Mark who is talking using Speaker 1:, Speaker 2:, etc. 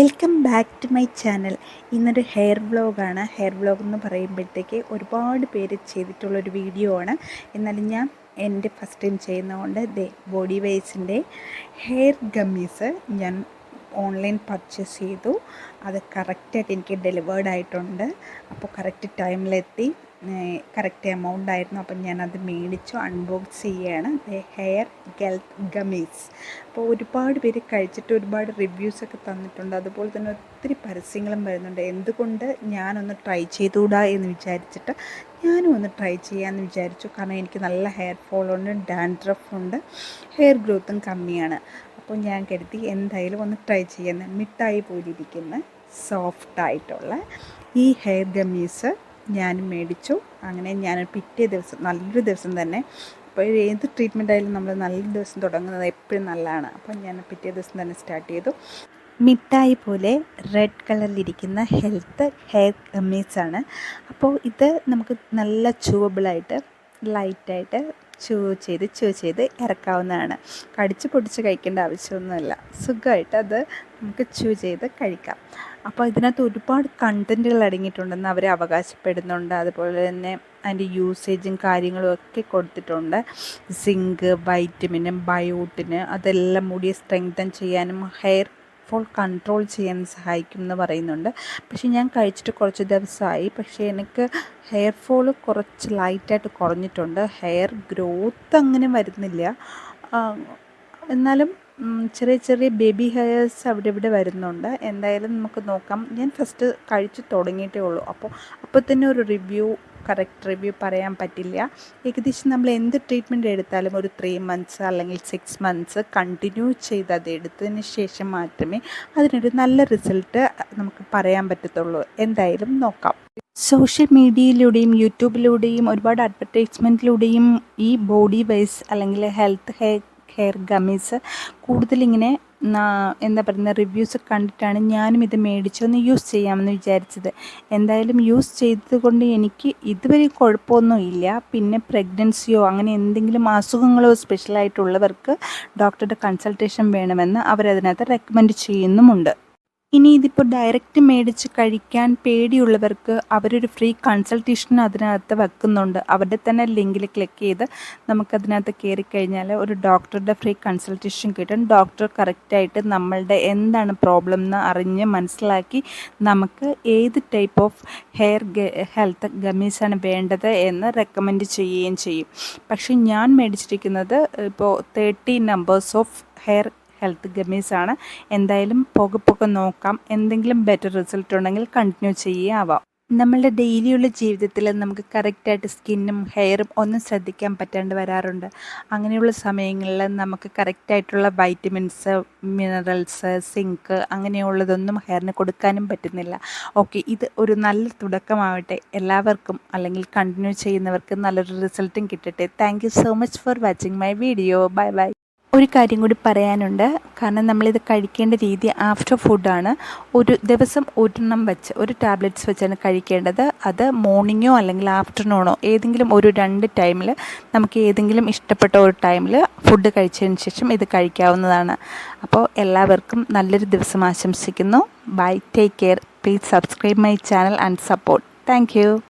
Speaker 1: Welcome back to my channel ഇന്നൊരു hair വ്ളോഗാണ് hair vlog എന്ന് പറയുമ്പോഴത്തേക്ക് ഒരുപാട് പേര് ചെയ്തിട്ടുള്ളൊരു വീഡിയോ ആണ്. എന്നാലും ഞാൻ എന്റെ ഫസ്റ്റ് ടൈം ചെയ്യുന്നതുകൊണ്ട് ദേ ബോഡി വൈസിന്റെ ഹെയർ ഗമ്മീസ് ഞാൻ ഓൺലൈൻ പർച്ചേസ് ചെയ്തു. അത് കറക്റ്റായിട്ട് എനിക്ക് ഡെലിവേർഡ് ആയിട്ടുണ്ട്. അപ്പോൾ കറക്റ്റ് ടൈമിലെത്തി കറക്റ്റ് എമൗണ്ട് ആയിരുന്നു. അപ്പം ഞാനത് മേടിച്ചു അൺബോക്സ് ചെയ്യുകയാണ് ഹെയർ ഗെൽത്ത് ഗമീസ് അപ്പോൾ ഒരുപാട് പേര് കഴിച്ചിട്ട് ഒരുപാട് റിവ്യൂസൊക്കെ തന്നിട്ടുണ്ട്. അതുപോലെ തന്നെ ഒത്തിരി പരസ്യങ്ങളും വരുന്നുണ്ട്. എന്തുകൊണ്ട് ഞാനൊന്ന് ട്രൈ ചെയ്തുകൂടാ എന്ന് വിചാരിച്ചിട്ട് ഞാനും ഒന്ന് ട്രൈ ചെയ്യാമെന്ന് വിചാരിച്ചു. കാരണം എനിക്ക് നല്ല ഹെയർ ഫോളുണ്ട് ഡാൻഡ്രഫ് ഉണ്ട് ഹെയർ ഗ്രോത്തും കമ്മിയാണ്. അപ്പോൾ ഞാൻ കരുതി എന്തായാലും ഒന്ന് ട്രൈ ചെയ്യാമെന്ന് മിഠായി പോലിരിക്കുന്ന സോഫ്റ്റായിട്ടുള്ള ഈ ഹെയർ ഗമീസ് ഞാൻ മേടിച്ചു. അങ്ങനെ ഞാൻ പിറ്റേ ദിവസം നല്ലൊരു ദിവസം തന്നെ അപ്പോൾ ഏത് ട്രീറ്റ്മെന്റ് ആയാലും നമ്മൾ നല്ല ദിവസം തുടങ്ങുന്നത് എപ്പോഴും നല്ലതാണ്. അപ്പോൾ ഞാൻ പിറ്റേ ദിവസം തന്നെ സ്റ്റാർട്ട് ചെയ്തു. മിഠായി പോലെ റെഡ് കളറിലിരിക്കുന്ന ഹെൽത്ത് ഹെയർ ആണ്. അപ്പോൾ ഇത് നമുക്ക് നല്ല ചൂവബിളായിട്ട് ലൈറ്റായിട്ട് ചൂ ചെയ്ത് ചൂ ചെയ്ത് ഇറക്കാവുന്നതാണ്. കടിച്ച് പൊടിച്ച് കഴിക്കേണ്ട ആവശ്യമൊന്നുമില്ല. സുഖമായിട്ട് അത് നമുക്ക് ചൂ ചെയ്ത് കഴിക്കാം. അപ്പോൾ ഇതിനകത്ത് ഒരുപാട് കണ്ടന്റുകൾ അടങ്ങിയിട്ടുണ്ടെന്ന് അവർ അവകാശപ്പെടുന്നുണ്ട്. അതുപോലെ തന്നെ അതിന്റെ യൂസേജും കാര്യങ്ങളും ഒക്കെ കൊടുത്തിട്ടുണ്ട്. സിങ്ക് വൈറ്റമിനും ബയോട്ടിന് അതെല്ലാം മുടിയെ സ്ട്രെങ്തൻ ചെയ്യാനും ഹെയർ ഫോൾ കൺട്രോൾ ചെയ്യാൻ സഹായിക്കും എന്ന് പറയുന്നുണ്ട്. പക്ഷേ ഞാൻ കഴിച്ചിട്ട് കുറച്ച് ദിവസമായി. പക്ഷേ എനിക്ക് ഹെയർ ഫോൾ കുറച്ച് ലൈറ്റായിട്ട് കുറഞ്ഞിട്ടുണ്ട്. ഹെയർ ഗ്രോത്ത് അങ്ങനെ വരുന്നില്ല. എന്നാലും ചെറിയ ചെറിയ ബേബി ഹെയർസ് അവിടെ ഇവിടെ വരുന്നുണ്ട്. എന്തായാലും നമുക്ക് നോക്കാം. ഞാൻ ഫസ്റ്റ് കഴിച്ച് തുടങ്ങിയിട്ടേ ഉള്ളൂ. അപ്പോൾ അപ്പോൾ തന്നെ ഒരു റിവ്യൂ കറക്റ്റ് റിവ്യൂ പറയാൻ പറ്റില്ല. ഏകദേശം നമ്മൾ എന്ത് ട്രീറ്റ്മെന്റ് എടുത്താലും ഒരു ത്രീ മന്ത്സ് അല്ലെങ്കിൽ സിക്സ് മന്ത്സ് കണ്ടിന്യൂ ചെയ്ത് അത് എടുത്തതിന് ശേഷം മാത്രമേ അതിനൊരു നല്ല റിസൾട്ട് നമുക്ക് പറയാൻ പറ്റത്തുള്ളൂ. എന്തായാലും നോക്കാം. സോഷ്യൽ മീഡിയയിലൂടെയും യൂട്യൂബിലൂടെയും ഒരുപാട് അഡ്വർടൈസ്മെന്റിലൂടെയും ഈ ബോഡി വൈസ് അല്ലെങ്കിൽ ഹെൽത്ത് ഹെയർ ഹെയർ ഗമ്മീസ് കൂടുതലിങ്ങനെ എന്താ പറയുന്ന റിവ്യൂസ് കണ്ടിട്ടാണ് ഞാനും ഇത് മേടിച്ചൊന്ന് യൂസ് ചെയ്യാമെന്ന് വിചാരിച്ചത്. എന്തായാലും യൂസ് ചെയ്തതുകൊണ്ട് എനിക്ക് ഇതുവരെ കുഴപ്പമൊന്നുമില്ല. പിന്നെ പ്രഗ്നൻസിയോ അങ്ങനെ എന്തെങ്കിലും അസുഖങ്ങളോ സ്പെഷ്യലായിട്ടുള്ളവർക്ക് ഡോക്ടറുടെ കൺസൾട്ടേഷൻ വേണമെന്ന് അവരതിനകത്ത് റെക്കമെൻഡ് ചെയ്യുന്നുമുണ്ട്. ഇനി ഇതിപ്പോൾ ഡയറക്റ്റ് മേടിച്ച് കഴിക്കാൻ പേടിയുള്ളവർക്ക് അവരൊരു ഫ്രീ കൺസൾട്ടേഷൻ അതിനകത്ത് വെക്കുന്നുണ്ട്. അവരുടെ തന്നെ ലിങ്കിൽ ക്ലിക്ക് ചെയ്ത് നമുക്കതിനകത്ത് കയറി കഴിഞ്ഞാൽ ഒരു ഡോക്ടറുടെ ഫ്രീ കൺസൾട്ടേഷൻ കിട്ടും. ഡോക്ടർ കറക്റ്റായിട്ട് നമ്മളുടെ എന്താണ് പ്രോബ്ലം എന്ന് അറിഞ്ഞ് മനസ്സിലാക്കി നമുക്ക് ഏത് ടൈപ്പ് ഓഫ് ഹെയർ ഹെൽത്ത് ഗമീസാണ് വേണ്ടത് എന്ന് റെക്കമെൻഡ് ചെയ്യുകയും ചെയ്യും. പക്ഷേ ഞാൻ മേടിച്ചിരിക്കുന്നത് ഇപ്പോൾ thirty numbers of hair health ഗമീസാണ് എന്തായാലും പോകെ പോകെ നോക്കാം. എന്തെങ്കിലും ബെറ്റർ റിസൾട്ട് ഉണ്ടെങ്കിൽ കണ്ടിന്യൂ ചെയ്യാവാം. നമ്മളുടെ ഡെയിലിയുള്ള ജീവിതത്തിൽ നമുക്ക് കറക്റ്റായിട്ട് സ്കിന്നും ഹെയറും ഒന്നും ശ്രദ്ധിക്കാൻ പറ്റാണ്ട് വരാറുണ്ട്. അങ്ങനെയുള്ള സമയങ്ങളിൽ നമുക്ക് കറക്റ്റായിട്ടുള്ള വൈറ്റമിൻസ് മിനറൽസ് സിങ്ക് അങ്ങനെയുള്ളതൊന്നും ഹെയറിന് കൊടുക്കാനും പറ്റുന്നില്ല. ഓക്കെ ഇത് ഒരു നല്ല തുടക്കമാവട്ടെ. എല്ലാവർക്കും അല്ലെങ്കിൽ കണ്ടിന്യൂ ചെയ്യുന്നവർക്ക് നല്ലൊരു റിസൾട്ടും കിട്ടട്ടെ. Thank so much for watching my video bye bye ഒരു കാര്യം കൂടി പറയാനുണ്ട്. കാരണം നമ്മളിത് കഴിക്കേണ്ട രീതി ആഫ്റ്റർ ഫുഡാണ് ഒരു ദിവസം ഒരെണ്ണം വെച്ച് ഒരു ടാബ്ലറ്റ്സ് വെച്ചാണ് കഴിക്കേണ്ടത്. അത് മോർണിംഗോ അല്ലെങ്കിൽ ആഫ്റ്റർനൂണോ ഏതെങ്കിലും ഒരു രണ്ട് ടൈമിൽ നമുക്ക് ഏതെങ്കിലും ഇഷ്ടപ്പെട്ട ഒരു ടൈമിൽ ഫുഡ് കഴിച്ചതിന് ശേഷം ഇത് കഴിക്കാവുന്നതാണ്. അപ്പോൾ എല്ലാവർക്കും നല്ലൊരു ദിവസം ആശംസിക്കുന്നു. Bye take care please subscribe my channel and support thank